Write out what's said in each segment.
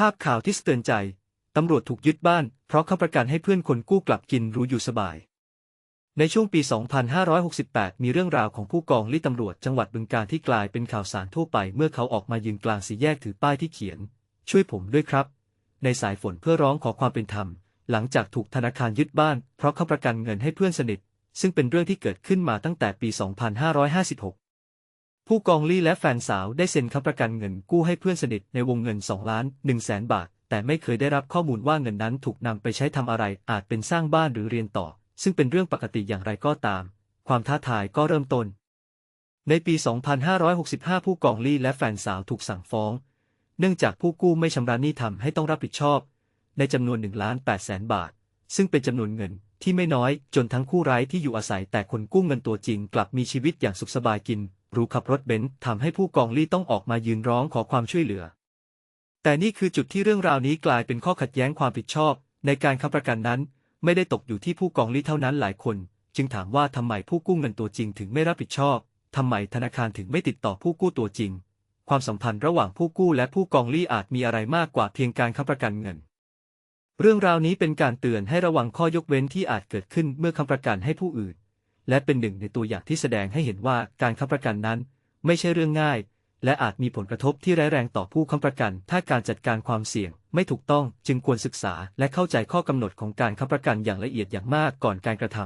ภาพข่าวที่สะเตือนใจ ตำรวจถูกยึดบ้าน เพราะค้ำประกันให้เพื่อนคนกู้กลับกินรู้อยู่สบาย ในช่วงปี 2568 มีเรื่องราวของผู้กองลี่ตำรวจจังหวัดบึงกาฬที่กลายเป็นข่าวสารทั่วไป เมื่อเขาออกมายืนกลางสี่แยกถือป้ายที่เขียน ช่วยผมด้วยครับ ในสายฝนเพื่อร้องขอความเป็นธรรม หลังจากถูกธนาคารยึดบ้าน เพราะค้ำประกันเงินให้เพื่อนสนิท ซึ่งเป็นเรื่องที่เกิดขึ้นมาตั้งแต่ปี 2556 ผู้กองลี่และแฟนสาวได้เซ็นค้ำประกันเงินกู้ให้เพื่อนสนิทในวงเงิน 2 ล้าน1แสนบาท แต่ไม่เคยได้รับข้อมูลว่าเงินนั้นถูกนำไปใช้ทำอะไร อาจเป็นสร้างบ้านหรือเรียนต่อ ซึ่งเป็นเรื่องปกติอย่างไรก็ตาม ความท้าทายก็เริ่มต้น ในปี 2565 ผู้กองลี่และแฟนสาวถูกสั่งฟ้อง เนื่องจากผู้กู้ไม่ชำระหนี้ทำให้ต้องรับผิดชอบ ในจำนวน1ล้าน8แสนบาท ซึ่งเป็นจำนวนเงินที่ไม่น้อยจนทั้งคู่ไร้ที่อยู่อาศัยแต่คนกู้เงินตัวจริงกลับมีชีวิตอย่างสุขสบายกิน หรูขับรถเบนซ์ทำให้ผู้กองลี่ต้องออกมายืนร้องขอความช่วยเหลือ แต่นี่คือจุดที่เรื่องราวนี้กลายเป็นข้อขัดแย้งความผิดชอบ ในการค้ำประกันนั้น ไม่ได้ตกอยู่ที่ผู้กองลี่เท่านั้นหลายคน จึงถามว่าทำไมผู้กู้เงินตัวจริงถึงไม่รับผิดชอบทำไมธนาคารถึงไม่ติดต่อผู้กู้ตัวจริง ความสัมพันธ์ระหว่างผู้กู้และผู้กองลี่อาจมีอะไรมากกว่าเพียงการค้ำประกันเงิน เรื่องราวนี้เป็นการเตือนให้ระวังข้อยกเว้นที่อาจเกิดขึ้นเมื่อค้ำประกันให้ผู้อื่น และเป็นหนึ่งในตัวอย่างที่แสดงให้เห็นว่าการค้ำประกันนั้น ไม่ใช่เรื่องง่าย และอาจมีผลกระทบที่ร้ายแรงต่อผู้ค้ำประกัน ถ้าการจัดการความเสี่ยงไม่ถูกต้องจึงควรศึกษาและเข้าใจข้อกำหนดของการค้ำประกันอย่างละเอียดอย่างมากก่อนการกระท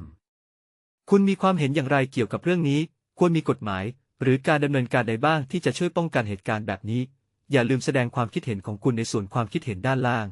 ำคุณมีความเห็นอย่างไรเกี่ยวกับเรื่องนี้ ควรมีกฎหมาย หรือการดำเนินการใดบ้างที่จะช่วยป้องกันเหตุการณ์แบบนี้ อย่าลืมแสดงความคิดเห็นของคุณในส่วนความคิดเห็นด้านล่าง